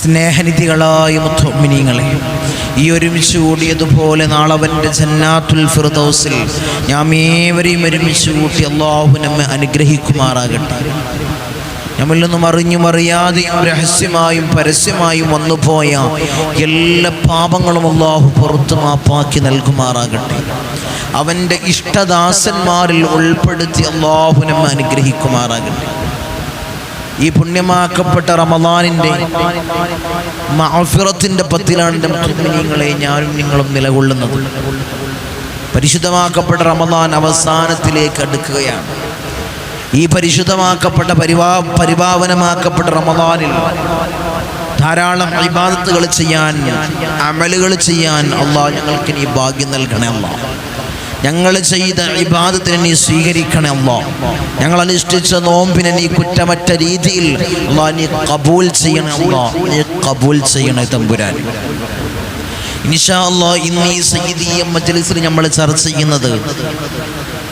സ്നേഹനിധികളായ മുത്തോമിനിങ്ങളെ ഈ ഒരുമിച്ച് കൂടിയതുപോലെ നാളവന്റെ ജന്നാത്തുൽ ഫിർദൗസിൽ ഞാൻ ഏവരെയും ഒരുമിച്ച് കൂട്ടി അള്ളാഹു നമ്മെ അനുഗ്രഹിക്കുമാറാകട്ടെ. നമ്മിൽ നിന്നും അറിഞ്ഞും അറിയാതെയും രഹസ്യമായും പരസ്യമായും വന്നുപോയ എല്ലാ പാപങ്ങളും അള്ളാഹു പുറത്തു മാപ്പാക്കി നൽകുമാറാകട്ടെ. അവന്റെ ഇഷ്ടദാസന്മാരിൽ ഉൾപ്പെടുത്തി അള്ളാഹു നമ്മെ അനുഗ്രഹിക്കുമാറാകട്ടെ. ഈ പുണ്യമാക്കപ്പെട്ട റമദാനിന്റെ മാഫിറത്തിന്റെ പത്തിലാണ് എന്റെ മുസ്ലിമീങ്ങളെ ഞാനും നിങ്ങളും നിലകൊള്ളുന്നത്. പരിശുദ്ധമാക്കപ്പെട്ട റമദാൻ അവസാനത്തിലേക്ക് അടുക്കുകയാണ്. ഈ പരിശുദ്ധമാക്കപ്പെട്ട പരിപാ പരിപാവനമാക്കപ്പെട്ട റമദാനിൽ ധാരാളം ഇബാദത്തുകൾ ചെയ്യാൻ അമലുകൾ ചെയ്യാൻ അള്ളാഹ് ഞങ്ങൾക്ക് ഈ ഭാഗ്യം നൽകണേ അള്ളാഹ്. ഞങ്ങൾ ചെയ്ത ഇബാദത്തിനെ നീ സ്വീകരിക്കണേ അമ്മ ഞങ്ങൾ അനുഷ്ഠിച്ച നോമ്പിനെ നീ കുറ്റമറ്റ രീതിയിൽ നീ കബൂൽ ചെയ്യണേ നീ കബൂൽ ചെയ്യണേ തമ്പുരാൻ. ഇൻഷാ അല്ലാ ഇന്ന് ഈ സയ്യിദീയ മജ്ലിസിൽ നമ്മൾ ചർച്ച ചെയ്യുന്നത്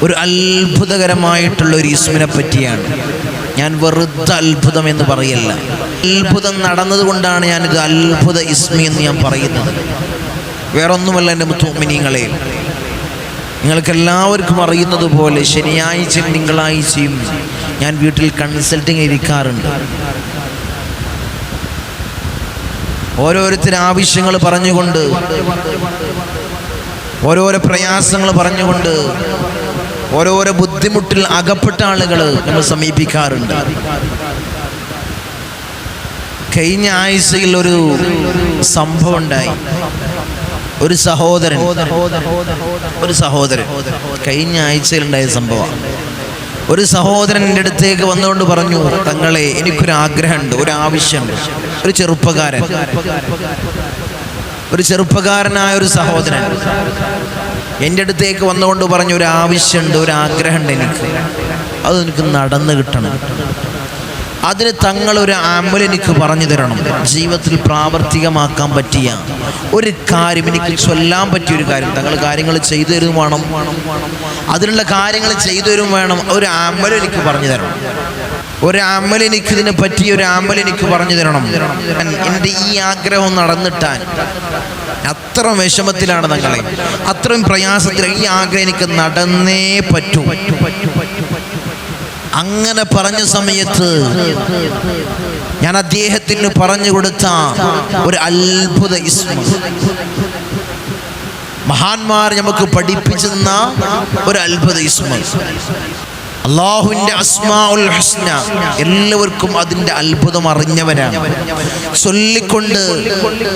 ഒരു അത്ഭുതകരമായിട്ടുള്ള ഒരു ഇസ്മിനെ പറ്റിയാണ്. ഞാൻ വെറുതെ അത്ഭുതം എന്ന് പറയല്ല. അത്ഭുതം നടന്നതുകൊണ്ടാണ് ഞാനിത് അത്ഭുത ഇസ്മി എന്ന് ഞാൻ പറയുന്നത്. വേറൊന്നുമല്ല എന്റെ മുത്തുമിനിങ്ങളെ നിങ്ങൾക്ക് എല്ലാവർക്കും അറിയുന്നത് പോലെ ശനിയാഴ്ചയും തിങ്കളാഴ്ചയും ഞാൻ വീട്ടിൽ കൺസൾട്ടിങ് ഇരിക്കാറുണ്ട്. ഓരോരുത്തർ ആവശ്യങ്ങൾ പറഞ്ഞുകൊണ്ട് ഓരോരോ പ്രയാസങ്ങൾ പറഞ്ഞുകൊണ്ട് ഓരോരോ ബുദ്ധിമുട്ടിൽ അകപ്പെട്ട ആളുകൾ നമ്മൾ സമീപിക്കാറുണ്ട്. കഴിഞ്ഞ ആഴ്ചയിൽ ഒരു സംഭവം ഉണ്ടായി. ഒരു സഹോദരൻ. ഒരു സഹോദരൻ. കഴിഞ്ഞ ആഴ്ചയിലുണ്ടായ സംഭവം. ഒരു സഹോദരൻ എന്റെ അടുത്തേക്ക് വന്നുകൊണ്ട് പറഞ്ഞു തങ്ങളെ എനിക്കൊരു ആഗ്രഹമുണ്ട് ഒരു ആവശ്യമുണ്ട്. ഒരു ചെറുപ്പക്കാരൻ. ഒരു ചെറുപ്പക്കാരനായ ഒരു സഹോദരൻ. എന്റെ അടുത്തേക്ക് വന്നുകൊണ്ട് പറഞ്ഞു ഒരു ആവശ്യമുണ്ട് ഒരു ആഗ്രഹമുണ്ട് എനിക്ക്. അത് എനിക്ക് നടന്നു കിട്ടണം. അതിന് തങ്ങളൊരു അമൽ എനിക്ക് പറഞ്ഞു തരണം. ജീവിതത്തിൽ പ്രാവർത്തികമാക്കാൻ പറ്റിയ ഒരു കാര്യം എനിക്ക് ചൊല്ലാൻ പറ്റിയ ഒരു കാര്യം. തങ്ങൾ കാര്യങ്ങൾ ചെയ്തു തരും വേണം. അതിനുള്ള കാര്യങ്ങൾ ചെയ്തു തരും വേണം. ഒരു അമൽ എനിക്ക് പറഞ്ഞു തരണം. ഒരു അമൽ എനിക്ക് ഇതിനെ പറ്റിയ ഒരു അമൽ എനിക്ക് പറഞ്ഞു തരണം. എന്റെ ഈ ആഗ്രഹം നടന്നിട്ടാൻ അത്ര വിഷമത്തിലാണ് തങ്ങളെ. അത്രയും പ്രയാസത്തിൽ ഈ ആഗ്രഹം എനിക്ക് നടന്നേ പറ്റൂ. അങ്ങനെ പറഞ്ഞ സമയത്ത് ഞാൻ അദ്ദേഹത്തിന് പറഞ്ഞു കൊടുത്ത ഒരു അത്ഭുത മഹാന്മാർ നമുക്ക് പഠിപ്പിച്ചു തന്ന ഒരു അത്ഭുത ഇസ്മ. ഹസ്ന എല്ലാവർക്കും അതിന്റെ അത്ഭുതം അറിഞ്ഞവരാണ്. ചൊല്ലിക്കൊണ്ട്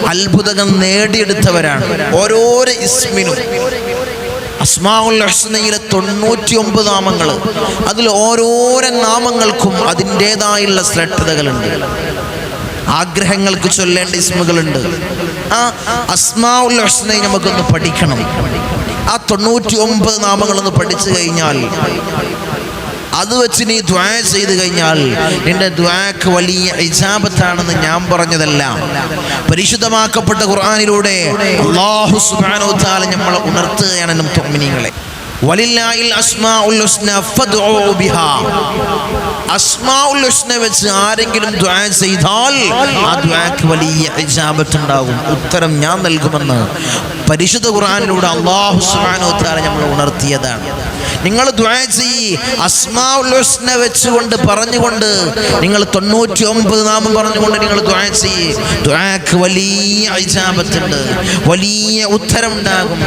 അത്ഭുതങ്ങൾ നേടിയെടുത്തവരാണ്. ഓരോരോ ഇസ്മിനും. അസ്മാഉൽ ഹസ്നയിലെ തൊണ്ണൂറ്റി ഒമ്പത് നാമങ്ങൾ അതിൽ ഓരോരോ നാമങ്ങൾക്കും അതിന്റെതായുള്ള ശ്രദ്ധതകളുണ്ട് ആഗ്രഹങ്ങൾക്ക് ചൊല്ലേണ്ട ഇസ്മുകളുണ്ട്. ആ അസ്മാഉൽ ഹസ്നയെ നമുക്കൊന്ന് പഠിക്കണം. ആ തൊണ്ണൂറ്റി ഒമ്പത് നാമങ്ങളൊന്ന് പഠിച്ചു കഴിഞ്ഞാൽ അത് വെച്ച് നീ ദ്വാ ചെയ്ത് കഴിഞ്ഞാൽ നിന്റെ ദ്വാക്ക് വലിയ ഇജാബത്താണെന്ന് ഞാൻ പറഞ്ഞതെല്ലാം. പരിശുദ്ധമാക്കപ്പെട്ട ഖുർആാനിലൂടെ അള്ളാഹു സുബ്ഹാനഹു വ തആല നമ്മളെ ഉണർത്തുകയാണ് നം തുമ്മിനിങ്ങളെ വലില്ലാഹിൽ അസ്മാഉൽ ഹുസ്ന ഫദ്ഉ ബിഹാ. അസ്മാഉൽ ഹുസ്ന വെച്ച് ആരെങ്കിലും ദ്വാ ചെയ്താൽ ആ ദ്വാക്ക് വലിയ ഇജാബത്ത് ഉണ്ടാകും ഉത്തരം ഞാൻ നൽകുമെന്ന് പരിശുദ്ധ ഖുർആനിലൂടെ അള്ളാഹു സുബ്ഹാനഹു വ തആല നമ്മളെ ഉണർത്തിയതാണ്. നിങ്ങൾ ദ്വാ ചെയ്യ്. അസ്മാഉൽ ഹുസ്ന വെച്ചുകൊണ്ട് പറഞ്ഞുകൊണ്ട് നിങ്ങൾ തൊണ്ണൂറ്റി ഒമ്പത് നാമം പറഞ്ഞുകൊണ്ട് നിങ്ങൾ ദ്വാ ചെയ്യ്. ദ്വാക്ക് വലിയ ഇജാബത്തുണ്ട്. വലിയ ഉത്തരം ഉണ്ടാകും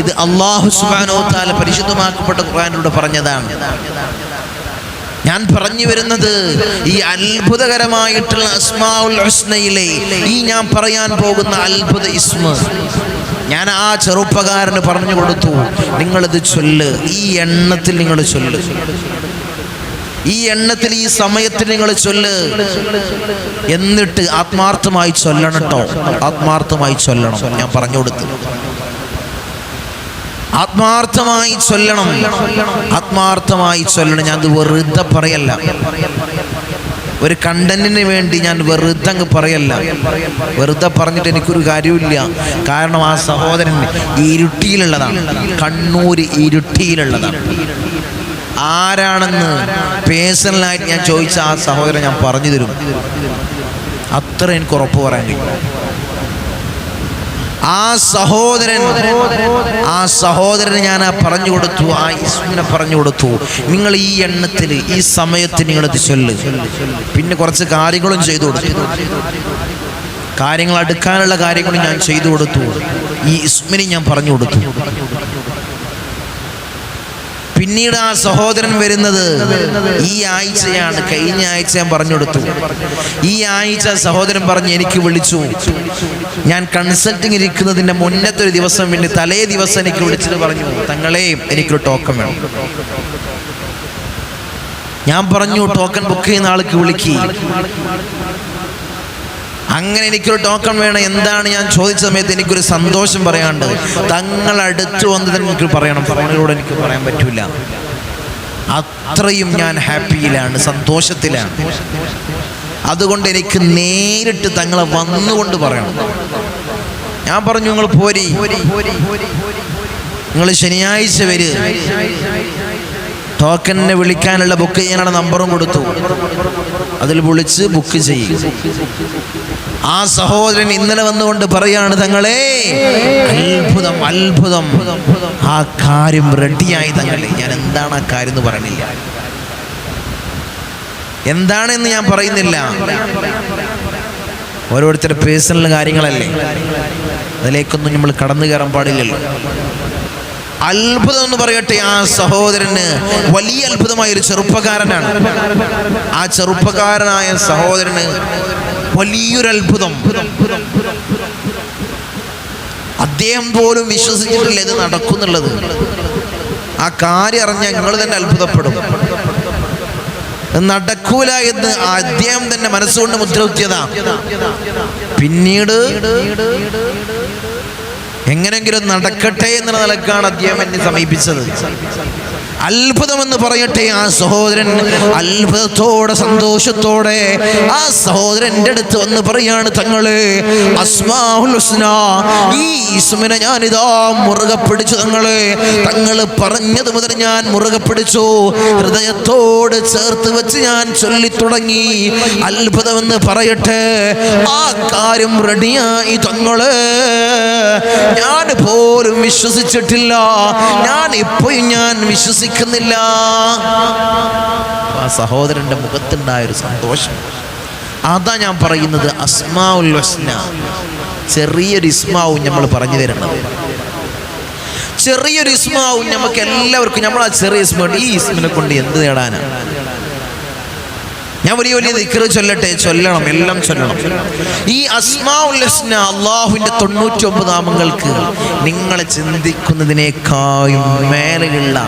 ഇത് അള്ളാഹു സുബ്ഹാനഹു തആല പരിശുദ്ധമാക്കപ്പെട്ട ഖുർആനിലൂടെ പറഞ്ഞതാണ്. ഞാൻ പറഞ്ഞു വരുന്നത് ഈ അത്ഭുതകരമായിട്ടുള്ള അസ്മാഉൽ ഹുസ്നയിലെ ഈ ഞാൻ പറയാൻ പോകുന്ന അത്ഭുത ഇസ്മ. ഞാൻ ആ ചെറുപ്പക്കാരന് പറഞ്ഞു കൊടുത്തു നിങ്ങളിത് ചൊല്ല് ഈ എണ്ണത്തിൽ നിങ്ങൾ ചൊല്ല്. ഈ എണ്ണത്തിൽ ഈ സമയത്തിൽ നിങ്ങൾ ചൊല്ല്. എന്നിട്ട് ആത്മാർത്ഥമായി ചൊല്ലണം കേട്ടോ ആത്മാർത്ഥമായി ചൊല്ലണം. ഞാൻ പറഞ്ഞു കൊടുത്തു. ആത്മാർത്ഥമായി ചൊല്ലണം. ആത്മാർത്ഥമായി ചൊല്ലണം. ഞാൻ അത് വെറുതെ പറയല്ല. ഒരു കണ്ടന്റിന് വേണ്ടി ഞാൻ വെറുതെ അങ്ങ് പറയല്ല. വെറുതെ പറഞ്ഞിട്ട് എനിക്കൊരു കാര്യമില്ല കാരണം ആ സഹോദരൻ ഇരുട്ടിയിലുള്ളതാണ്. കണ്ണൂര് ഇരുട്ടിയിലുള്ളതാണ്. ആരാണെന്ന് പേഴ്സണലായിട്ട് ഞാൻ ചോദിച്ച ആ സഹോദരൻ ഞാൻ പറഞ്ഞു തരും. അത്ര എനിക്ക് ഉറപ്പ് പറയാൻ കഴിയും. ആ സഹോദരൻ ആ സഹോദരന് ഞാൻ പറഞ്ഞു കൊടുത്തു ആ ഇസ്മിനെ പറഞ്ഞു കൊടുത്തു. നിങ്ങൾ ഈ എണ്ണത്തിൽ ഈ സമയത്ത് നിങ്ങളത് ചൊല്ല്. പിന്നെ കുറച്ച് കാര്യങ്ങളും ചെയ്തു കൊടുത്തു. കാര്യങ്ങൾ അടുക്കാനുള്ള കാര്യങ്ങളും ഞാൻ ചെയ്തു കൊടുത്തു. ഈ ഇസ്മിനെ ഞാൻ പറഞ്ഞു കൊടുത്തു. പിന്നീട് ആ സഹോദരൻ വരുന്നത് ഈ ആഴ്ചയാണ്. കഴിഞ്ഞ ആഴ്ച ഞാൻ പറഞ്ഞു കൊടുത്തു. ഈ ആഴ്ച സഹോദരൻ പറഞ്ഞ് എനിക്ക് വിളിച്ചു. ഞാൻ കൺസൾട്ടിങ് ഇരിക്കുന്നതിന്റെ മുന്നത്തെ ഒരു ദിവസം വേണ്ടി തലേ ദിവസം എനിക്ക് വിളിച്ചിട്ട് പറഞ്ഞു തങ്ങളെ എനിക്കൊരു ടോക്കൺ വേണം. ഞാൻ പറഞ്ഞു ടോക്കൺ ബുക്ക് ചെയ്യുന്ന ആൾക്ക് വിളിക്കി. അങ്ങനെ എനിക്കൊരു ടോക്കൺ വേണം. എന്താണ് ഞാൻ ചോദിച്ച സമയത്ത് എനിക്കൊരു സന്തോഷം പറയാണ്ട് തങ്ങൾ അടുത്തു വന്നത് എനിക്ക് പറയണം. ഫോണിലൂടെ എനിക്ക് പറയാൻ പറ്റില്ല അത്രയും ഞാൻ ഹാപ്പിയിലാണ് സന്തോഷത്തിലാണ്. അതുകൊണ്ട് എനിക്ക് നേരിട്ട് തങ്ങളെ വന്നുകൊണ്ട് പറയണം. ഞാൻ പറഞ്ഞു നിങ്ങൾ പോരി. നിങ്ങൾ ശനിയാഴ്ച വര്. ടോക്കണിനെ വിളിക്കാനുള്ള ബുക്ക് ചെയ്യാനുള്ള നമ്പറും കൊടുത്തു. അതിൽ വിളിച്ച് ബുക്ക് ചെയ്യും ആ സഹോദരൻ ഇന്നലെ വന്നുകൊണ്ട് പറയാണ് തങ്ങളെ അത്ഭുതം അത്ഭുതം. ആ കാര്യം റെഡിയായി തങ്ങളെ. ഞാൻ എന്താണ് ആ കാര്യം എന്ന് പറഞ്ഞില്ല. എന്താണെന്ന് ഞാൻ പറയുന്നില്ല. ഓരോരുത്തരുടെ പേഴ്സണൽ കാര്യങ്ങളല്ലേ. അതിലേക്കൊന്നും നമ്മൾ കടന്നു കയറാൻ പാടില്ലല്ലോ. അത്ഭുതം എന്ന് പറയട്ടെ ആ സഹോദരന്. വലിയ അത്ഭുതമായ ഒരു ചെറുപ്പക്കാരനാണ്. ആ ചെറുപ്പക്കാരനായ സഹോദരന് വലിയൊരു അത്ഭുതം. അദ്ദേഹം പോലും വിശ്വസിച്ചിട്ടില്ല ഇത് നടക്കുന്നുള്ളത്. ആ കാര്യം അറിഞ്ഞ നിങ്ങൾ തന്നെ അത്ഭുതപ്പെടും. നടക്കൂല എന്ന് അദ്ദേഹം തന്നെ മനസ്സുകൊണ്ട് മുദ്രകുത്തിയതാ. പിന്നീട് എങ്ങനെങ്കിലും നടക്കട്ടെ എന്നുള്ള നിലക്കാണ് അദ്ദേഹം എന്നെ സമീപിച്ചത്. അത്ഭുതമെന്ന് പറയട്ടെ ആ സഹോദരൻ. അത്ഭുതത്തോടെ സന്തോഷത്തോടെ ആ സഹോദരന്റെ അടുത്ത് വന്ന് പറയാണ് തങ്ങൾ അസ്മാഉൽ ഹുസ്ന ഈ മുറുകെ പിടിച്ചു തങ്ങൾ. തങ്ങൾ പറഞ്ഞത് മുതൽ ഞാൻ മുറുകെ പിടിച്ചു. ഹൃദയത്തോട് ചേർത്ത് വെച്ച് ഞാൻ ചൊല്ലി തുടങ്ങി. അത്ഭുതമെന്ന് പറയട്ടെ ആ കാര്യം റെഡിയായി തങ്ങൾ. ഞാൻ പോലും വിശ്വസിച്ചിട്ടില്ല. ഞാൻ ഇപ്പോഴും ഞാൻ വിശ്വസിക്കുന്നില്ല. ആ സഹോദരന്റെ മുഖത്തുണ്ടായ ഒരു സന്തോഷം. അതാ ഞാൻ പറയുന്നത് അസ്മാ ഉൽ ചെറിയൊരു ഇസ്മാവും നമ്മൾ പറഞ്ഞു തരണം ചെറിയൊരു ഇസ്മാവും നമുക്ക് എല്ലാവർക്കും നമ്മൾ ആ ചെറിയ ഇസ്മ ഈ ഇസ്മിനെ കൊണ്ട് എന്ത് നേടാനാണ് ഞാൻ വലിയ വലിയ ദിക്കറ് ചൊല്ലട്ടെ. ചൊല്ലണം എല്ലാം ചൊല്ലണം. ഈ അസ്മാഉൽ അള്ളാഹുവിന്റെ അള്ളാഹുവിന്റെ തൊണ്ണൂറ്റി ഒമ്പത് നാമങ്ങൾക്ക് നിങ്ങളെ ചിന്തിക്കുന്നതിനേക്കാളും മേലെയുള്ള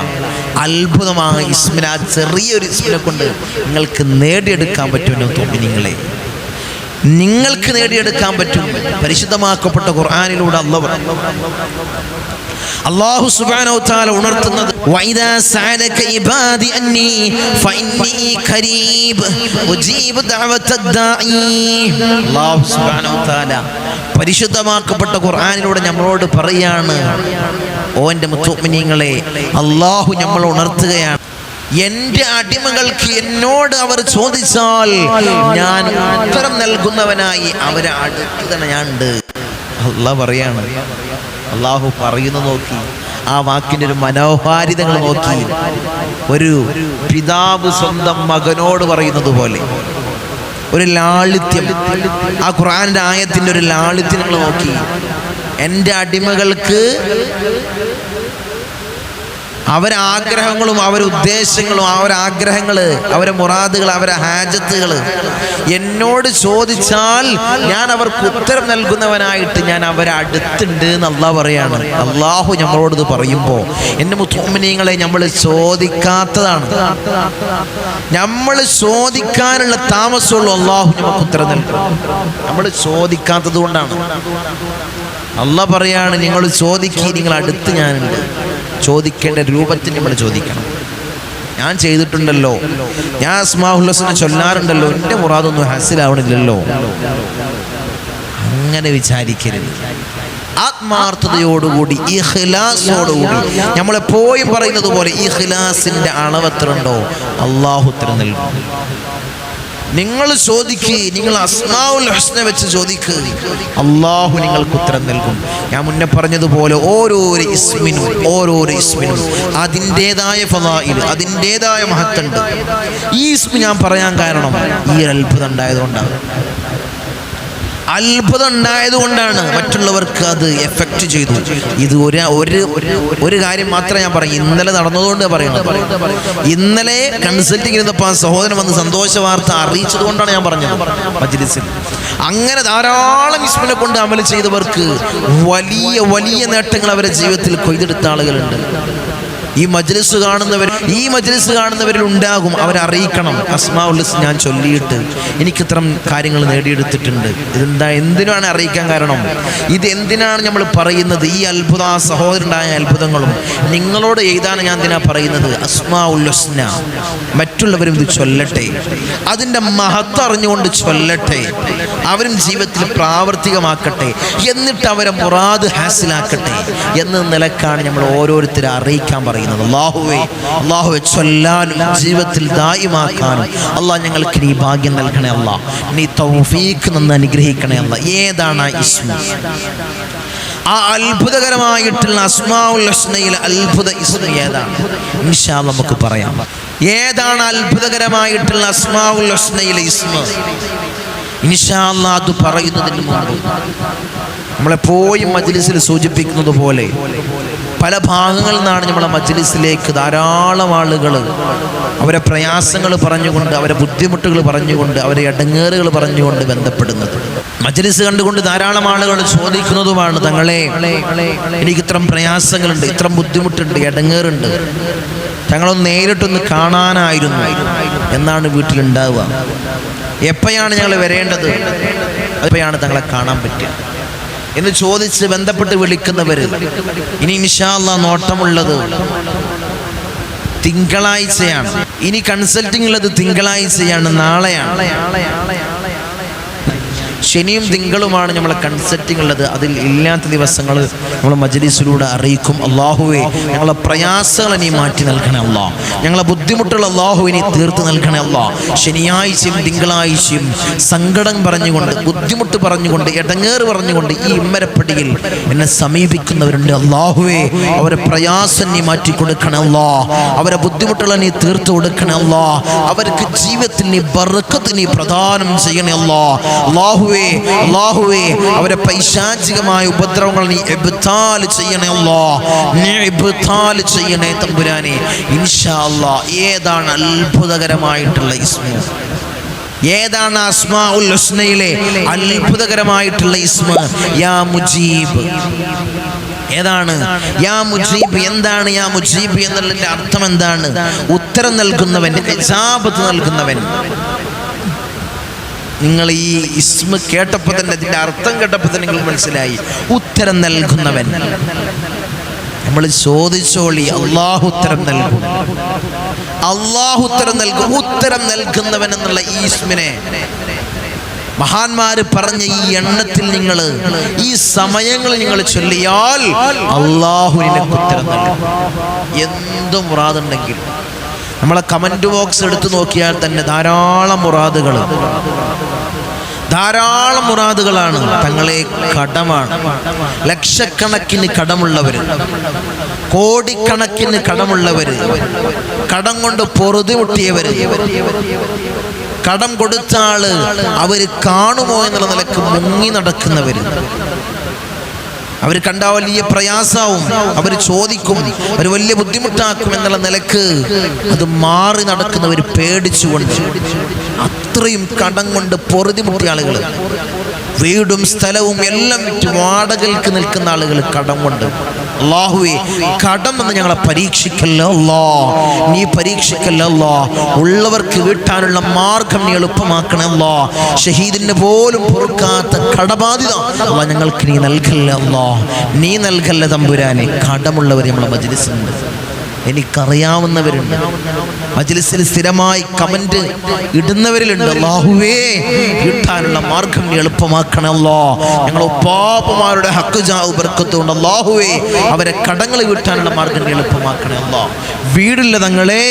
അത്ഭുതമായ ഇസ്മിന ചെറിയൊരു ഇസ്മിനെ കൊണ്ട് നിങ്ങൾക്ക് നേടിയെടുക്കാൻ പറ്റുമെന്ന് തോന്നി നിങ്ങളെ. നിങ്ങൾക്ക് നേടിയെടുക്കാൻ പറ്റും. പരിശുദ്ധമാക്കപ്പെട്ട ഖുർആാനിലൂടെ അള്ളവർ അള്ളാഹു സുബാനോ താല ഉണർത്തുന്നത് പരിശുദ്ധമാക്കപ്പെട്ട ഖുർആാനിലൂടെ നമ്മളോട് പറയാണ് ഓ എന്റെ മുത്തുമിനിങ്ങളെ അള്ളാഹു നമ്മൾ ഉണർത്തുകയാണ്. എന്റെ അടിമകൾക്ക് എന്നോട് അവർ ചോദിച്ചാൽ ഞാൻ ഉത്തരം നൽകുന്നവനായി അവരെ അടുത്ത് തന്നെ ഞാൻ ഉണ്ട് അള്ളാഹ് പറയാണ്. അള്ളാഹു പറയുന്നു നോക്കി ആ വാക്കിന്റെ ഒരു മനോഹാരിത നോക്കി. ഒരു പിതാവ് സ്വന്തം മകനോട് പറയുന്നത് പോലെ. ഒരു ലാളിത്യം ആ ഖുറാന്റെ ആയത്തിന്റെ ഒരു ലാളിത്യം നോക്കി. എന്റെ അടിമകൾക്ക് അവരെ ആഗ്രഹങ്ങളും അവരെ ഉദ്ദേശങ്ങളും അവരെ മുറാദുകൾ അവരെ ഹാജത്തുകൾ എന്നോട് ചോദിച്ചാൽ ഞാൻ അവർക്ക് ഉത്തരം നൽകുന്നവനായിട്ട് ഞാൻ അവരെ അടുത്തുണ്ട് എന്നല്ല പറയാണ്. അള്ളാഹു നമ്മളോട് പറയുമ്പോൾ എന്റെ മുത്തോമിനിയങ്ങളെ നമ്മൾ ചോദിക്കാത്തതാണ്. നമ്മൾ ചോദിക്കാനുള്ള താമസമുള്ളൂ അള്ളാഹു നമുക്ക് ഉത്തരം നൽകും. നമ്മൾ ചോദിക്കാത്തത് കൊണ്ടാണ്. അല്ല പറയാണ് നിങ്ങൾ ചോദിക്കുക നിങ്ങൾ അടുത്ത് ഞാനുണ്ട്. ചോദിക്കേണ്ട രൂപത്തിൽ നമ്മൾ ചോദിക്കണം. ഞാൻ ചെയ്തിട്ടുണ്ടല്ലോ. ഞാൻ അസ്മാഹുല്ലസിനെ ചൊല്ലാറുണ്ടല്ലോ. എന്റെ മുറാദൊന്നും ഹാസിലാവണില്ലല്ലോ. അങ്ങനെ വിചാരിക്കരുത്. ആത്മാർത്ഥതയോടുകൂടി ഈ ഹിലാസോടുകൂടി നമ്മളെപ്പോഴും പറയുന്നത് പോലെ ഇഖ്ലാസിന്റെ അളവ് എത്ര ഉണ്ടോ അള്ളാഹു ഉത്തരം നൽകും. നിങ്ങൾ ചോദിക്ക് നിങ്ങൾ അസ്മാവുൽ ഹസ്ന വെച്ച് ചോദിക്ക്. അള്ളാഹു നിങ്ങൾക്ക് ഉത്തരം നൽകും. ഞാൻ മുന്നേ പറഞ്ഞതുപോലെ ഓരോരോ ഇസ്മിനും ഓരോരോ ഇസ്മിനും അതിന്റെതായ ഫലായിൽ അതിന്റെതായ മഹത്തുണ്ട്. ഈ ഇസ്മി ഞാൻ പറയാൻ കാരണം ഈ ഒരു അത്ഭുതം ഉണ്ടായതുകൊണ്ടാണ്. അത്ഭുതം ഉണ്ടായത് കൊണ്ടാണ് മറ്റുള്ളവർക്ക് അത് എഫക്റ്റ് ചെയ്തു. ഇത് ഒരു ഒരു ഒരു കാര്യം മാത്രമേ ഞാൻ പറയും. ഇന്നലെ നടന്നതുകൊണ്ട് പറയുന്നത് ഇന്നലെ കൺസൾട്ടിങ് ഇരുന്നപ്പോൾ ആ സഹോദരൻ വന്ന് സന്തോഷ വാർത്ത അറിയിച്ചത് കൊണ്ടാണ് ഞാൻ പറഞ്ഞത് മജ്ലിസിൽ. അങ്ങനെ ധാരാളം ഇസ്മിനെ കൊണ്ട് അമൽ ചെയ്തവർക്ക് വലിയ വലിയ നേട്ടങ്ങൾ അവരുടെ ജീവിതത്തിൽ കൊയ്തെടുത്ത ആളുകളുണ്ട്. ഈ മജ്ലിസ് കാണുന്നവർ ഈ മജ്ലിസ് കാണുന്നവരിൽ ഉണ്ടാകും. അവരറിയിക്കണം അസ്മാ ഉള്ളിസ് ഞാൻ ചൊല്ലിയിട്ട് എനിക്ക് ഇത്തരം കാര്യങ്ങൾ നേടിയെടുത്തിട്ടുണ്ട്. ഇതെന്താ? എന്തിനാണ് അറിയിക്കാൻ കാരണം? ഇത് എന്തിനാണ് നമ്മൾ പറയുന്നത്? ഈ അത്ഭുത ആ സഹോദരനായ അത്ഭുതങ്ങളും. നിങ്ങളോട് എഴുതാണ് ഞാൻ എന്തിനാ പറയുന്നത്? അസ്മാ ഉല്ലസ്ന മറ്റുള്ളവരും ഇത് ചൊല്ലട്ടെ. അതിന്റെ മഹത്വം അറിഞ്ഞുകൊണ്ട് ചൊല്ലട്ടെ. അവരും ജീവിതത്തിൽ പ്രാവർത്തികമാക്കട്ടെ. എന്നിട്ട് അവരെ മുറാദ് ഹാസിലാക്കട്ടെ. എന്ന നിലക്കാണ് നമ്മൾ ഓരോരുത്തരെ അറിയിക്കാൻ പറയുന്നത്. അള്ളാഹുവെ അള്ളാഹുവെ ചൊല്ലാനും ജീവിതത്തിൽ ദായിമാക്കാനും അള്ളാഹ് ഞങ്ങൾക്ക് നീ ഭാഗ്യം നൽകണേ അല്ല നീ തൗഫീഖ് നിന്ന് അനുഗ്രഹിക്കണേ അല്ല ഏതാണ് ആ അത്ഭുതകരമായിട്ടുള്ള അസ്മാഉൽ ഹസ്നയിൽ അത്ഭുത ഇസ്മ ഏതാണ്? ഇൻഷാ നമുക്ക് പറയാം. ഏതാണ് അത്ഭുതകരമായിട്ടുള്ള അസ്മാഉൽ ഹസ്നയിലെ ഇസ്മ? ഇൻഷാ അല്ലാ അത് പറയുന്നതിന് മുമ്പ് നമ്മളെപ്പോഴും മജ്ലിസിൽ സൂചിപ്പിക്കുന്നത് പോലെ പല ഭാഗങ്ങളിൽ നിന്നാണ് നമ്മളെ മജ്ലിസിലേക്ക് ധാരാളം ആളുകൾ അവരെ പ്രയാസങ്ങൾ പറഞ്ഞുകൊണ്ട് അവരെ ബുദ്ധിമുട്ടുകൾ പറഞ്ഞുകൊണ്ട് അവരെ ഇടങ്ങേറുകൾ പറഞ്ഞുകൊണ്ട് ബന്ധപ്പെടുന്നത്. മജ്ലിസ് കണ്ടുകൊണ്ട് ധാരാളം ആളുകൾ ചോദിക്കുന്നതുമാണ് തങ്ങളെ എനിക്ക് ഇത്രം പ്രയാസങ്ങളുണ്ട് ഇത്രം ബുദ്ധിമുട്ടുണ്ട് ഇടങ്ങേറുണ്ട് തങ്ങളൊന്ന് നേരിട്ടൊന്ന് കാണാനായിരുന്നു എന്നാണ് വീട്ടിലുണ്ടാവുക. എപ്പോഴാണ് ഞങ്ങൾ വരേണ്ടത്? എപ്പോഴാണ് തങ്ങളെ കാണാൻ പറ്റുക? എന്ന് ചോദിച്ച് ബന്ധപ്പെട്ട് വിളിക്കുന്നവർ ഇനി ഇൻഷാല്ല നോട്ടമുള്ളത് തിങ്കളാഴ്ചയാണ്. ഇനി കൺസൾട്ടിംഗ് ഉള്ളത് തിങ്കളാഴ്ചയാണ് നാളെയാണ്. ശനിയും തിങ്കളുമാണ് നമ്മളെ കൺസെറ്റിംഗ് ഉള്ളത്. അതിൽ ഇല്ലാത്ത ദിവസങ്ങൾ നമ്മൾ മജ്ലിസിലൂടെ അറിയിക്കും. അള്ളാഹുവെ ഞങ്ങളെ പ്രയാസങ്ങൾ നീ മാറ്റി നൽകണേ അല്ലാ. ഞങ്ങളെ ബുദ്ധിമുട്ടുള്ള അള്ളാഹുവിനെ തീർത്ത് നൽകണേ അല്ലാ. ശനിയാഴ്ചയും തിങ്കളാഴ്ചയും സങ്കടം പറഞ്ഞുകൊണ്ട് ബുദ്ധിമുട്ട് പറഞ്ഞുകൊണ്ട് ഇടങ്ങേറ് പറഞ്ഞുകൊണ്ട് ഈ ഇമ്മരപ്പടിയിൽ എന്നെ സമീപിക്കുന്നവരുണ്ട്. അള്ളാഹുവെ അവരെ പ്രയാസം നീ മാറ്റി കൊടുക്കണേ അല്ലാ. അവരെ ബുദ്ധിമുട്ടുള്ള നീ തീർത്ത് കൊടുക്കണേ അല്ലാ. അവർക്ക് ജീവിതത്തിന് ബർക്കത്ത് നീ പ്രദാനം ചെയ്യണേ അല്ലാ. അള്ളാഹുവേ അള്ളാഹുവേ അവരെ പൈശാചികമായ ഉപദ്രവങ്ങൾ നീ ഇബ്താൽ ചെയ്യണേ അല്ലാ. നീ ഇബ്താൽ ചെയ്യണേ തമ്പുരാനെ. ഇൻഷാ അല്ലാ ഏതാണ് അത്ഭുതകരമായിട്ടുള്ള ഇസ്മു? ഏതാണ് അസ്മാഉൽ ഹുസ്നയിലെ അത്ഭുതകരമായിട്ടുള്ള ഇസ്മ? യാ മുജീബ്. ഏതാണ്? യാ മുജീബ് എന്താണ് യാ മുജീബ് എന്നുള്ളതിന്റെ അർത്ഥം എന്താണ്? ഉത്തരം നൽകുന്നവൻ ഇജാബത്ത് നൽകുന്നവൻ. നിങ്ങൾ ഈ ഇസ്മ കേട്ടപ്പോൾ തന്നെ അതിന്റെ അർത്ഥം കേട്ടപ്പോൾ തന്നെ നിങ്ങൾ മനസ്സിലായി. ഉത്തരം നൽകുന്നവൻ. നമ്മൾ ചോദിച്ചോളി അള്ളാഹു ഉത്തരം നൽകും. അള്ളാഹു ഉത്തരം നൽകും. ഉത്തരം നൽകുന്നവൻ എന്നുള്ള ഈ ഇസ്മിനെ. മഹാന്മാര് പറഞ്ഞ ഈ എണ്ണത്തിൽ നിങ്ങൾ ഈ സമയങ്ങൾ നിങ്ങൾ ചൊല്ലിയാൽ അള്ളാഹു നിനക്ക് ഉത്തരം നൽകും. എന്തും മുറാദുണ്ടെങ്കിൽ നമ്മളെ കമന്റ് ബോക്സ് എടുത്തു നോക്കിയാൽ തന്നെ ധാരാളം മുറാദുകൾ. ധാരാളം മുറാദുകളാണ്. തങ്ങളെ കടമാണ്. ലക്ഷക്കണക്കിന് കടമുള്ളവർ കോടിക്കണക്കിന് കടമുള്ളവർ കടം കൊണ്ട് പൊറുതി മുട്ടിയവർ കടം കൊടുത്ത ആൾ അവർ കാണുമോ എന്നുള്ള നിലയ്ക്ക് മുങ്ങി നടക്കുന്നവർ അവർ കണ്ട വലിയ പ്രയാസവും. അവർ ചോദിക്കും അവർ വലിയ ബുദ്ധിമുട്ടാക്കും എന്നുള്ള നിലയ്ക്ക് അത് മാറി നടക്കുന്നവർ പേടിച്ചുകൊണ്ട് അത്രയും കടം കൊണ്ട് പൊറുതിമുട്ടിയ ആളുകൾ വീടും സ്ഥലവും എല്ലാം വിറ്റ് വാടകയ്ക്ക് നിൽക്കുന്ന ആളുകൾ കടം കൊണ്ട്. അള്ളാഹുവേ കടം എന്ന് ഞങ്ങളെ പരീക്ഷിക്കല്ലോ നീ പരീക്ഷിക്കല്ലോ ഉള്ളവർക്ക് വീട്ടാനുള്ള മാർഗം നീ എളുപ്പമാക്കണല്ലോ ഷഹീദിന് പോലും പൊറുക്കാത്ത കടബാധിത ഞങ്ങൾക്ക് നീ നൽകല്ലോ നീ നൽകല്ല തമ്പുരാനെ? കടമുള്ളവർ നമ്മളെ മജ്ലിസുണ്ട്. എനിക്കറിയാവുന്നവരുണ്ട്. മജ്ലിസിൽ സ്ഥിരമായി കമന്റ് ഇടുന്നവരിലുണ്ട്. അല്ലാഹുവേ കിട്ടാനുള്ള മാർഗം എളുപ്പമാക്കണല്ലോ ഞങ്ങൾ ഉപ്പാപ്പമാരുടെ ഹക്ക് ജാവ് ബർക്കത്തുകൊണ്ട് അല്ലാഹുവേ അവരെ കടങ്ങൾ വീട്ടാനുള്ള മാർഗം എളുപ്പമാക്കണല്ലോ വീടില്ല തങ്ങളെ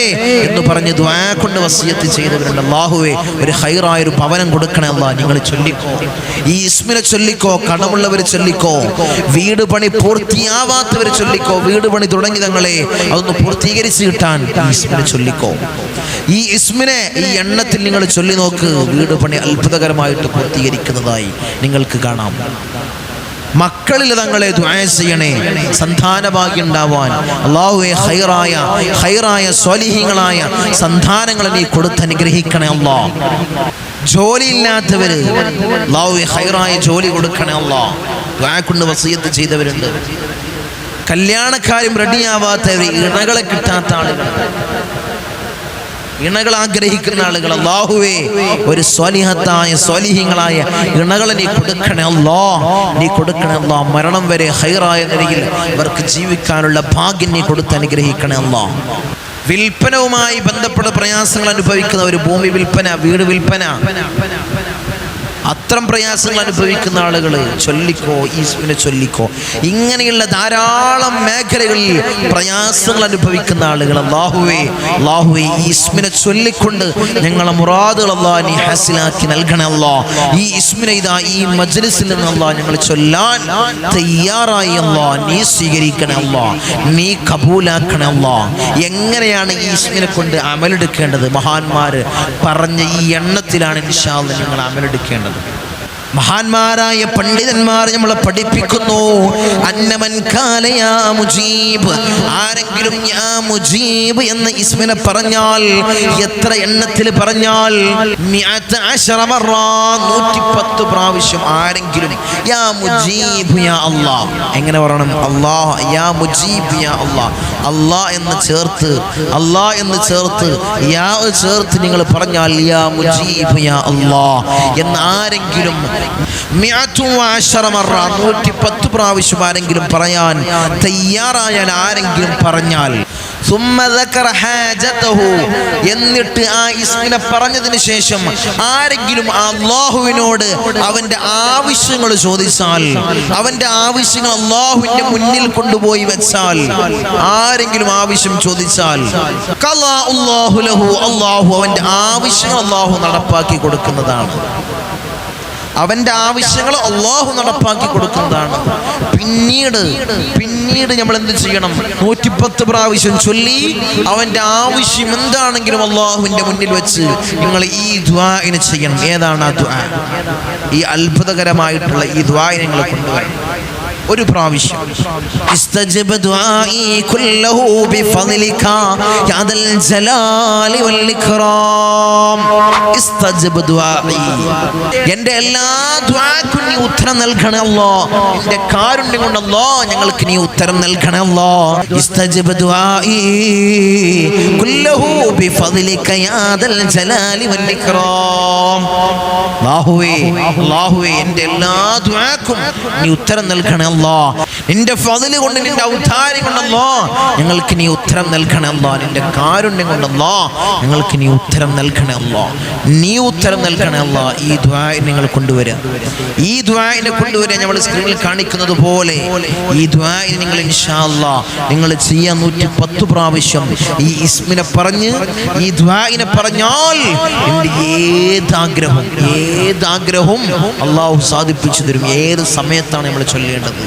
എന്ന് പറഞ്ഞ് ദ്വാ കൊണ്ട് വസിയത്ത് ചെയ്തവരുണ്ട്. അല്ലാഹുവേ ഒരു ഹൈറായ ഒരു ഭവനം കൊടുക്കണമല്ലോ നിങ്ങൾ ചൊല്ലിക്കോ. ഈ ഇസ്മിനെ ചൊല്ലിക്കോ കടമുള്ളവർ ചൊല്ലിക്കോ. വീട് പണി പൂർത്തിയാവാത്തവർ ചൊല്ലിക്കോ. വീട് പണി തുടങ്ങി തങ്ങളെ അതൊന്ന് പൂർത്തീകരിച്ച് കിട്ടാൻ ഇസ്മിനെ ചൊല്ലിക്കോ. ഈ ഇസ്മിനെ ഈ എണ്ണത്തിൽ നിങ്ങൾ ചൊല്ലി നോക്ക്. വീട് പണി അത്ഭുതകരമായിട്ട് പൂർത്തീകരിക്കുന്നതായി നിങ്ങൾക്ക് കാണാം. മക്കളിൽ തങ്ങളെ ദ്വായ ചെയ്യണേ. സന്താന ഭാഗ്യം ഉണ്ടാവാൻ. അള്ളാഹുവെ ഹൈറായ ഹൈറായ സ്വലിഹികളായ സന്താനങ്ങളെ നീ കൊടുത്ത് അനുഗ്രഹിക്കണേ അല്ലാ. ജോലിയില്ലാത്തവര് അള്ളാഹുവെ ഹൈറായ ജോലി കൊടുക്കണേ അള്ളാ കൊണ്ട് വസീയത്ത് ചെയ്തവരുണ്ട്. കല്യാണക്കാരും റെഡിയാവാത്തവർ ഇണകളെ കിട്ടാത്ത ആളുകൾ. ഇണകൾ ആഗ്രഹിക്കുന്ന ആളുകൾ അള്ളാഹുവേ ഒരു സ്വലിഹത്തായ സ്വലിഹിങ്ങളായ ഇണകളെ നീ കൊടുക്കണേ അള്ളാ നീ കൊടുക്കണേ അള്ളാ മരണം വരെ ഹൈറായ നിലയിൽ അവർക്ക് ജീവിക്കാനുള്ള ഭാഗ്യം നീ കൊടുത്ത് അനുഗ്രഹിക്കണേ അള്ളാ വിൽപ്പനവുമായി ബന്ധപ്പെട്ട പ്രയാസങ്ങൾ അനുഭവിക്കുന്ന ഒരു ഭൂമി വിൽപ്പന വീട് വിൽപ്പന. അത്തരം പ്രയാസങ്ങൾ അനുഭവിക്കുന്ന ആളുകൾ ചൊല്ലിക്കോ ഈശുവിനെ ചൊല്ലിക്കോ. ഇങ്ങനെയുള്ള ധാരാളം മേഖലകളിൽ പ്രയാസങ്ങൾ അനുഭവിക്കുന്ന ആളുകൾ അള്ളാഹുവേ ലാഹുവേ ഈസ്മിനെ ചൊല്ലിക്കൊണ്ട് ഞങ്ങളെ മുറാദുകൾ അള്ളാഹ് നീ ഹാസിലാക്കി നൽകണേ അല്ലാ. ഈ ഇസ്മിനെ ഇതാ ഈ മജ്ലിസിൽ നിന്ന് ഞങ്ങൾ ചൊല്ലാൻ തയ്യാറായി അല്ലോ. നീ സ്വീകരിക്കണേ അല്ലാ. നീ കബൂലാക്കണമല്ലോ എങ്ങനെയാണ് ഈ ഇസ്മിനെ കൊണ്ട് അമലെടുക്കേണ്ടത്? മഹാന്മാർ പറഞ്ഞ ഈ എണ്ണത്തിലാണ് ഇൻഷാല്ല നിങ്ങൾ അമലെടുക്കേണ്ടത്. മഹാന്മാരായ പണ്ഡിതന്മാർ നമ്മളെ പഠിപ്പിക്കുന്നു. അന്നമൻ കാലയാ മുജീബ്. ആരെങ്കിലും യാ മുജീബ് എന്ന ഇസ്മിനെ പറഞ്ഞാൽ എത്ര എണ്ണത്തിൽ പറഞ്ഞാൽ നൂറ്റിപ്പത്ത് 110 പ്രാവശ്യം ആരെങ്കിലും യാ മുജീബ് യാ അല്ലാഹ്. എങ്ങനെ പറയണം? അല്ലാഹ് യാ മുജീബ് യാ അല്ലാഹ്. അല്ലാ എന്ന് ചേർത്ത് അല്ലാ എന്ന് ചേർത്ത് യാ ചേർത്ത് നിങ്ങൾ പറഞ്ഞാൽ യാ മുജീബ് യാ അല്ലാഹ്. എന്ന് ആരെങ്കിലും നൂറ്റി പത്ത് പ്രാവശ്യം ആരെങ്കിലും പറയാൻ തയ്യാറായാൽ ആരെങ്കിലും പറഞ്ഞാൽ എന്നിട്ട് ആ ഇസ്മിനെ പറഞ്ഞതിന് ശേഷം ആരെങ്കിലും അള്ളാഹുവിനോട് അവന്റെ ആവശ്യങ്ങൾ ചോദിച്ചാൽ അവന്റെ ആവശ്യങ്ങൾ അള്ളാഹുവിന്റെ മുന്നിൽ കൊണ്ടുപോയി വെച്ചാൽ ആരെങ്കിലും ആവശ്യം ചോദിച്ചാൽ അള്ളാഹു അവന്റെ ആവശ്യങ്ങൾ അള്ളാഹു നടപ്പാക്കി കൊടുക്കുന്നതാണ്. അവന്റെ ആവശ്യങ്ങൾ അള്ളാഹു നടപ്പാക്കി കൊടുക്കുന്നതാണ്. പിന്നീട് പിന്നീട് നമ്മൾ എന്ത് ചെയ്യണം? നൂറ്റിപ്പത്ത് പ്രാവശ്യം ചൊല്ലി അവന്റെ ആവശ്യം എന്താണെങ്കിലും അള്ളാഹുവിന്റെ മുന്നിൽ വെച്ച് നിങ്ങൾ ഈ ദ്വാഇന് ചെയ്യണം. ഏതാണ് ആ ദ്വാ? ഈ അത്ഭുതകരമായിട്ടുള്ള ഈ ദ്വാഇനെ നിങ്ങൾ കൊണ്ടുവരണം. ഒരു പ്രാവശ്യം. എന്റെ എല്ലാ നീ ഉത്തരം നൽകണമല്ലോ എന്റെ കാരുണ്യം കൊണ്ടല്ലോ ഞങ്ങൾക്ക് നീ ഉത്തരം നൽകണല്ലോ എന്റെ എല്ലാ ദ്വാക്കും നീ ഉത്തരം നൽകണം നൽകണമല്ലോ നിന്റെ ഫതിൽ കൊണ്ട് നിന്റെ ഔദ്ധാരി കൊണ്ടല്ലോ. ഞങ്ങൾക്ക് നീ ഉത്തരം നൽകണമല്ലോ. നിന്റെ കാരുണ്യം കൊണ്ടല്ലോ. ഞങ്ങൾക്ക് നീ ഉത്തരം നൽകണമല്ലോ. നീ ഉത്തരം നൽകണമല്ലോ. ഈ ദ്വായ നിങ്ങൾ കൊണ്ടുവരിക ഈ ദ്വായനെ കൊണ്ടുവരിക നമ്മൾ സ്ക്രീനിൽ കാണിക്കുന്നത് പോലെ ഈ ദ്വായ നിങ്ങൾ ഇൻഷാല്ല നിങ്ങൾ ചെയ്യാൻ നൂറ്റി പത്ത് പ്രാവശ്യം ഈ ഇസ്മിനെ പറഞ്ഞ് ഈ ദ്വായനെ പറഞ്ഞാൽ എന്റെ ഏതാഗ്രഹം ഏതാഗ്രഹവും അള്ളാഹു സാധിപ്പിച്ചു തരും. ഏത് സമയത്താണ് നമ്മൾ ചൊല്ലേണ്ടത്?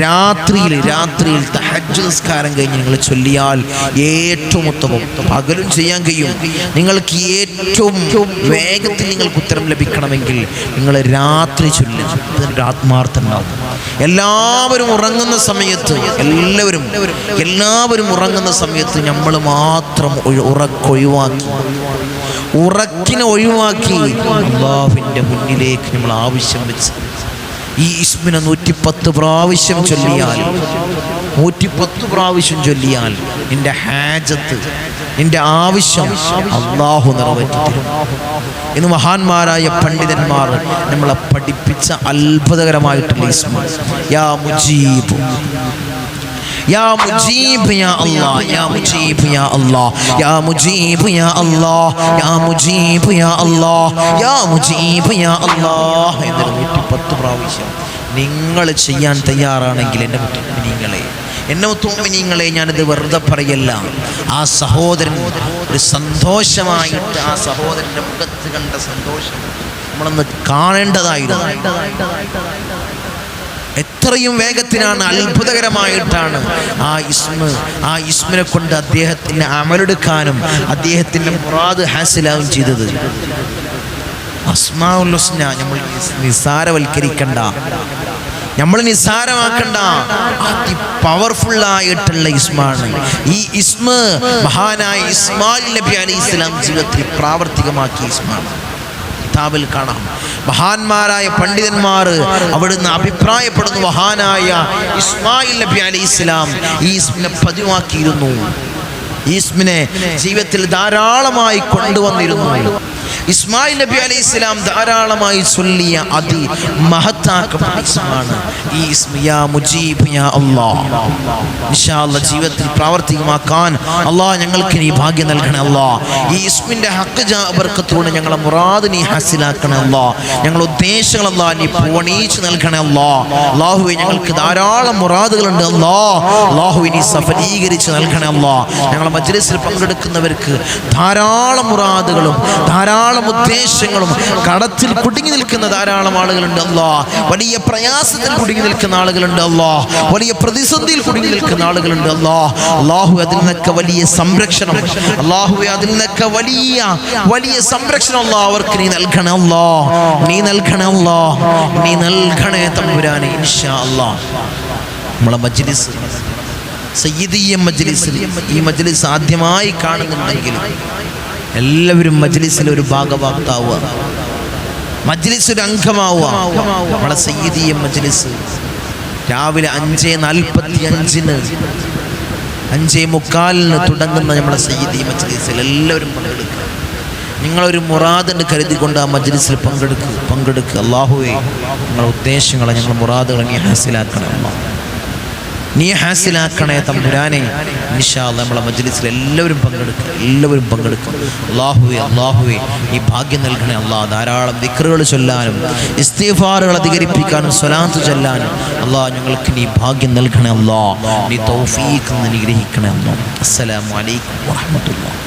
രാത്രിയിൽ രാത്രിയിൽ തഹജ്ജു നിസ്കാരം കഴിഞ്ഞ് നിങ്ങൾ ചൊല്ലിയാൽ ഏറ്റവും ഉത്തമം പകലും ചെയ്യാൻ കഴിയും. നിങ്ങൾക്ക് ഏറ്റവും വേഗത്തിൽ നിങ്ങൾക്ക് ഉത്തരം ലഭിക്കണമെങ്കിൽ നിങ്ങൾ രാത്രി ചൊല്ലുക. ആത്മാർത്ഥം ഉണ്ടാവും എല്ലാവരും ഉറങ്ങുന്ന സമയത്ത് എല്ലാവരും എല്ലാവരും ഉറങ്ങുന്ന സമയത്ത് നമ്മൾ മാത്രം ഉറക്കൊഴിവാക്കി ഉറക്കിനെ ഒഴിവാക്കി അള്ളാഹുവിന്റെ മുന്നിലേക്ക് നമ്മൾ ആവശ്യം വെച്ച് ഈ ഇസ്മിനെ നൂറ്റിപ്പത്ത് പ്രാവശ്യം ചൊല്ലിയാൽ നൂറ്റിപ്പത്ത് പ്രാവശ്യം ചൊല്ലിയാൽ നിന്റെ ഹാജത്ത് നിന്റെ ആവശ്യം അള്ളാഹു നിറവേറ്റും ഇന്ന് മഹാന്മാരായ പണ്ഡിതന്മാർ നമ്മളെ പഠിപ്പിച്ച അത്ഭുതകരമായിട്ടുള്ള ഇസ്മ യാ മുജീബ്. യാ മുജീബ് യാ അല്ലാ യാ മുജീബ് യാ അല്ലാ യാ മുജീബ് യാ അല്ലാ യാ മുജീബ് യാ അല്ലാ യാ മുജീബ് യാ അല്ലാ എന്ന് നൂറ്റിപ്പത്ത് പ്രാവശ്യം നിങ്ങൾ ചെയ്യാൻ തയ്യാറാണെങ്കിൽ എന്റെ മുത്തുമിനിങ്ങളെ എന്നെ മുത്തുമിനിങ്ങളെ ഞാനിത് വെറുതെ പറയല്ല. ആ സഹോദരൻ ഒരു സന്തോഷമായിട്ട് ആ സഹോദരന്റെ മുഖത്ത് കണ്ട സന്തോഷം നമ്മളൊന്ന് കാണേണ്ടതായിരുന്നു എത്രയും വേഗത്തിനാണ് അത്ഭുതകരമായിട്ടാണ് ആ ഇസ്മ ആ ഇസ്മിനെ കൊണ്ട് അദ്ദേഹത്തിന് അമലെടുക്കാനും അദ്ദേഹത്തിന്റെ മുറാദ് ഹാസിലാവും ചെയ്തത്. അസ്മാഉൽ ഹുസ്ന നമ്മൾ നിസ്സാരവൽക്കരിക്കണ്ട. നമ്മൾ നിസ്സാരമാക്കണ്ട. അതി പവർഫുൾ ആയിട്ടുള്ള ഇസ്മാണ്. ഈ ഇസ്മ മഹാനായ ഇസ്മാൽ നബി അലി ഇസ്ലാം ജീവിതത്തിൽ പ്രാവർത്തികമാക്കിയ ഇസ്മാണ്. കിതാബിൽ കാണാം. മഹാന്മാരായ പണ്ഡിതന്മാർ അവിടുന്ന് അഭിപ്രായപ്പെടുന്നു. മഹാനായ ഇസ്മായിൽ നബി അലി ഇസ്ലാം ഈ ഇസ്മിനെ പതിവാക്കിയിരുന്നു. ഈസ്മിനെ ജീവിതത്തിൽ ധാരാളമായി കൊണ്ടുവന്നിരുന്നു. ഇസ്മായിൽ നബി അലൈഹി ഇസ്ലാം ധാരാളമായി ചൊല്ലിയ അതി മഹത്താക്കപ്പെട്ട ഇസ്മാണ് ഈ ഇസ്മയാ മുജീബ് യാ അല്ലാഹ് ജീവിതത്തിൽ പ്രാവർത്തികമാക്കാൻ അള്ളാഹ് ഞങ്ങൾക്ക് നീ ഭാഗ്യം നൽകണേ അല്ലാഹ് ഈ ഇസ്മിന്റെ ഹക്ക് ബർക്കത്തോടെ ഞങ്ങളെ മുറാദ് നീ ഹാസിലാക്കണേ അല്ലാഹ് ഞങ്ങളുടെ ഉദ്ദേശങ്ങൾ അല്ലാഹ് നീ പൂവണീച്ച് നൽകണേ അല്ലാഹ് അള്ളാഹുവെ ഞങ്ങൾക്ക് ധാരാളം മുറാദുകളുണ്ട് അല്ലാഹ് അള്ളാഹുവെ നീ സഫലീകരിച്ച് നൽകണേ അല്ലാഹ് ഞങ്ങളെ മജ്ലിസിൽ പങ്കെടുക്കുന്നവർക്ക് ധാരാളം മുറാദുകളും ധാരാളം ഉദ്ദേശങ്ങളും കടത്തിൽ കുടുങ്ങി നിൽക്കുന്ന ധാരാളം ആളുകളുണ്ട് അല്ലാ. വലിയ പ്രയാസത്തിൽ കുടുങ്ങി നിൽക്കുന്ന ആളുകളുണ്ട് അല്ലാ. വലിയ പ്രതിസന്ധിയിൽ കുടുങ്ങി നിൽക്കുന്ന ആളുകളുണ്ട് അല്ലാ. അള്ളാഹു അതിൽ നിന്നൊക്കെ വലിയ സംരക്ഷണം. അള്ളാഹു അതിൽ നിന്നൊക്കെ വലിയ വലിയ സംരക്ഷണം അല്ലോ അവർക്ക് നീ നൽകണേ അല്ലാ. നീ നൽകണേ അല്ലാ. നീ നൽകണേ തമ്പുരാനെ ഇൻഷാ അല്ലാ നമ്മളെ മജ്ലിസ് സയ്യിദീയ മജ്ലിസിൽ ഈ മജ്ലിസ് ആദ്യമായി കാണുന്നുണ്ടെങ്കിൽ എല്ലാവരും മജ്ലിസിൽ ഒരു മജ്ലിസ് ഒരു അംഗമാവുക. മജ്ലിസ്. രാവിലെ അഞ്ച് നാൽപ്പത്തി അഞ്ചിന് അഞ്ചേ മുക്കാലിന് തുടങ്ങുന്ന നമ്മളെ സയ്യിദി മജ്ലിസിൽ എല്ലാവരും പങ്കെടുക്കുക. നിങ്ങളൊരു മുറാദിന് കരുതിക്കൊണ്ട് ആ മജ്ലിസിൽ പങ്കെടുക്കുക പങ്കെടുക്കുക അള്ളാഹുവേ നിങ്ങളുടെ ഉദ്ദേശങ്ങളെ ഞങ്ങൾ മുറാദുകളെ അല്ലാഹ്. നീ ഹാസിലാക്കണേ തമ്പുരാനെ. നിഷാ നമ്മളെ മജ്ലിസിൽ എല്ലാവരും പങ്കെടുക്കും എല്ലാവരും പങ്കെടുക്കും. അള്ളാഹുവെ അള്ളാഹുവെ ഈ ഭാഗ്യം നൽകണേ അള്ളാഹ് ധാരാളം ദിക്റുകൾ ചൊല്ലാനും ഇസ്തീഫാറുകൾ അധികരിപ്പിക്കാനും സ്വലാത്ത് ചൊല്ലാനും. അള്ളാഹ് ഞങ്ങൾക്ക് നീ ഭാഗ്യം നൽകണേ അള്ളാഹ് നീ തൗഫീഖ് അനുഗ്രഹിക്കണേ അള്ളാഹ് അസ്സലാമു അലൈക്കും വറഹ്മത്തുള്ളാഹി.